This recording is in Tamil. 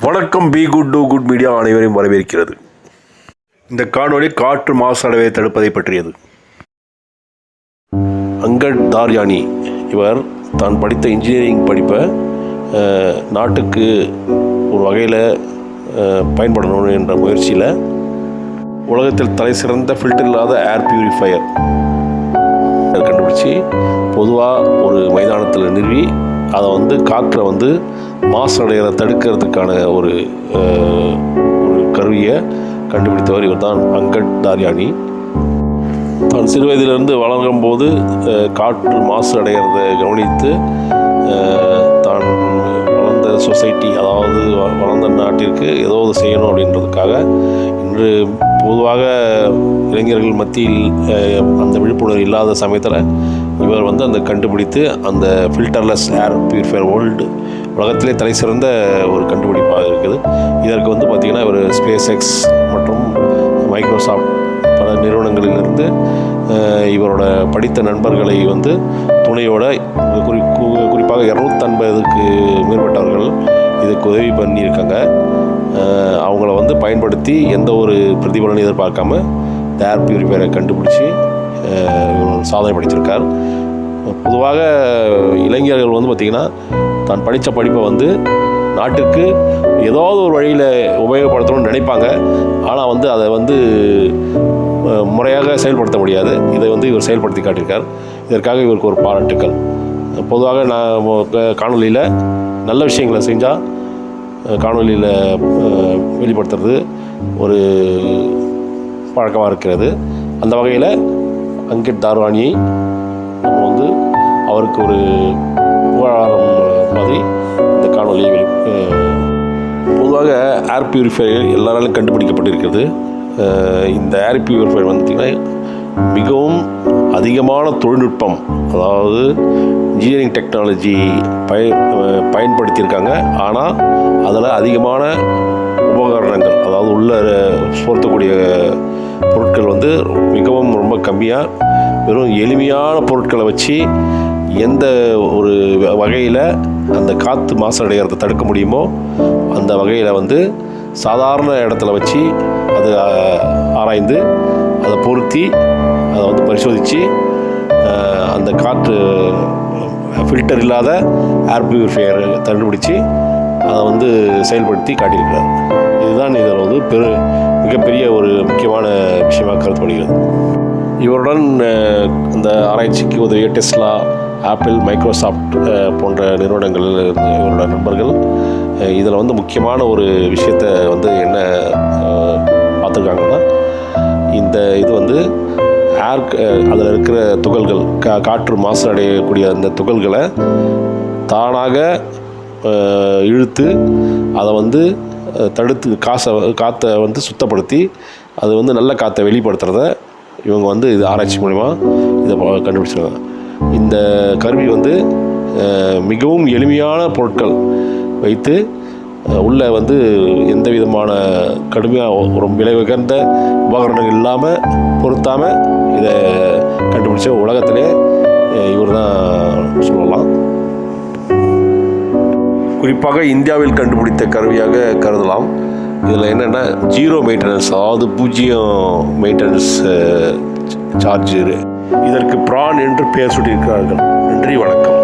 வணக்கம் be good do good media அனைவரையும் வரவேற்கிறது. இந்த காணொலி காற்று மாசடைவை தடுப்பதை பற்றியது. அங்கட் தார்யானி இவர் தான் படித்த இன்ஜினியரிங் படிப்பை நாட்டுக்கு ஒரு வகையில் பயன்படணும் என்ற முயற்சியில் உலகத்தில் தலை சிறந்த ஃபில்டர் இல்லாத ஏர் பியூரிஃபையர் கண்டுபிடிச்சி பொதுவாக ஒரு மைதானத்தில் நிறுவி அதை வந்து காற்றை வந்து மாசடைகிற தடுக்கிறதுக்கான ஒரு ஒரு கருவியை கண்டுபிடித்தவர் இவர் தான் அங்கட் தாரியானி தான் சிறு வயதிலிருந்து வளரும் போது காற்று மாசு அடைகிறத கவனித்து தான் வளர்ந்த சொசைட்டி அதாவது வ- வளர்ந்த நாட்டிற்கு ஏதோ ஒரு செய்யணும் அப்படின்றதுக்காக இன்று பொதுவாக இளைஞர்கள் மத்தியில் அந்த விழிப்புணர்வு இல்லாத சமயத்தில் இவர் வந்து அந்த கண்டுபிடித்து அந்த ஃபில்டர்லெஸ் ஏர் பியூரிஃபையர் வேர்ல்டு உலகத்திலே தலை சிறந்த ஒரு கண்டுபிடிப்பாக இருக்குது. இதற்கு வந்து பார்த்திங்கன்னா இவர் ஸ்பேஸ் எக்ஸ் மற்றும் மைக்ரோசாஃப்ட் பல நிறுவனங்களிலிருந்து இவரோட படித்த நண்பர்களை வந்து துணையோட குறி குறிப்பாக இரநூத்தம்பதுக்கு மேற்பட்டவர்கள் இதுக்கு உதவி பண்ணியிருக்காங்க. அவங்கள வந்து பயன்படுத்தி எந்த ஒரு பிரதிபலனும் எதிர்பார்க்காம ஏர் பியூரிஃபையரை கண்டுபிடிச்சி இவர் சாதனை படைச்சிருக்கார். பொதுவாக இளைஞர்கள் வந்து பார்த்திங்கன்னா தான் படித்த படிப்பை வந்து நாட்டுக்கு ஏதாவது ஒரு வழியில் உபயோகப்படுத்தணும்னு நினைப்பாங்க. ஆனால் வந்து அதை வந்து முறையாக செயல்படுத்த முடியாது. இதை வந்து இவர் செயல்படுத்தி காட்டியிருக்கார். இதற்காக இவருக்கு ஒரு பாராட்டுக்கள். பொதுவாக நான் காணொலியில் நல்ல விஷயங்களை செஞ்சால் காணொலியில் வெளிப்படுத்துறது ஒரு பழக்கமாக இருக்கிறது. அந்த வகையில் அங்கிட் தார்வாணியை நம்ம வந்து அவருக்கு ஒரு புகழாரம் மாதிரி இந்த காணொலியை வெளி பொதுவாக ஏர் பியூரிஃபையர் எல்லாராலும் கண்டுபிடிக்கப்பட்டிருக்கிறது. இந்த ஏர் பியூரிஃபையர் வந்துட்டிங்கன்னா மிகவும் அதிகமான தொழில்நுட்பம் அதாவது இன்ஜினியரிங் டெக்னாலஜி பய பயன்படுத்தியிருக்காங்க. ஆனால் அதில் அதிகமான உபகரணங்கள் அதாவது உள்ள சுமத்தக்கூடிய பொருட்கள் வந்து மிகவும் ரொம்ப கம்மியாக வெறும் எளிமையான பொருட்களை வச்சு எந்த ஒரு வகையில் அந்த காற்று மாசடைகிறத தடுக்க முடியுமோ அந்த வகையில் வந்து சாதாரண இடத்துல வச்சு அது ஆராய்ந்து அதை பொருத்தி அதை வந்து பரிசோதித்து அந்த காற்று ஃபில்டர் இல்லாத ஏர் பியூரிஃபையர் கண்டுபிடிச்சி அதை வந்து செயல்படுத்தி காட்டியிருக்கிறார். இதுதான் இதில் வந்து பெரு மிகப்பெரிய ஒரு முக்கியமான விஷயமாக கருதப்படுகிறது. இவருடன் இந்த ஆராய்ச்சிக்கு உதவிய டெஸ்லா ஆப்பிள் மைக்ரோசாஃப்ட் போன்ற நிறுவனங்கள் இவரோட நண்பர்கள் இதில் வந்து முக்கியமான ஒரு விஷயத்தை வந்து என்ன பார்த்துருக்காங்கன்னா இந்த இது வந்து ஏர் அதில் இருக்கிற துகள்கள் கா காற்று மாசு அடையக்கூடிய அந்த துகள்களை தானாக இழுத்து அதை வந்து தடுத்து காசை காற்றை வந்து சுத்தப்படுத்தி அது வந்து நல்ல காற்றை வெளிப்படுத்துகிறத இவங்க வந்து இது ஆராய்ச்சி மூலிமா இதை கண்டுபிடிச்சிருக்காங்க. இந்த கருவி வந்து மிகவும் எளிமையான பொருட்கள் வைத்து உள்ளே உள்ள வந்து எந்த விதமான கடுமையாக ஒரு விலை உயர்ந்த உபகரணங்கள் இல்லாமல் பொருத்தாமல் இதை கண்டுபிடிச்ச உலகத்திலே இவர் தான் சொல்லலாம். குறிப்பாக இந்தியாவில் கண்டுபிடித்த கருவியாக கருதலாம். இதில் என்னென்னா ஜீரோ மெயின்டெனன்ஸ் அதாவது பூஜ்ஜியம் மெயின்டெனன்ஸ் சார்ஜ் இதற்கு பிரான் என்று பெயர் சூட்டியிருக்கிறார்கள். நன்றி வணக்கம்.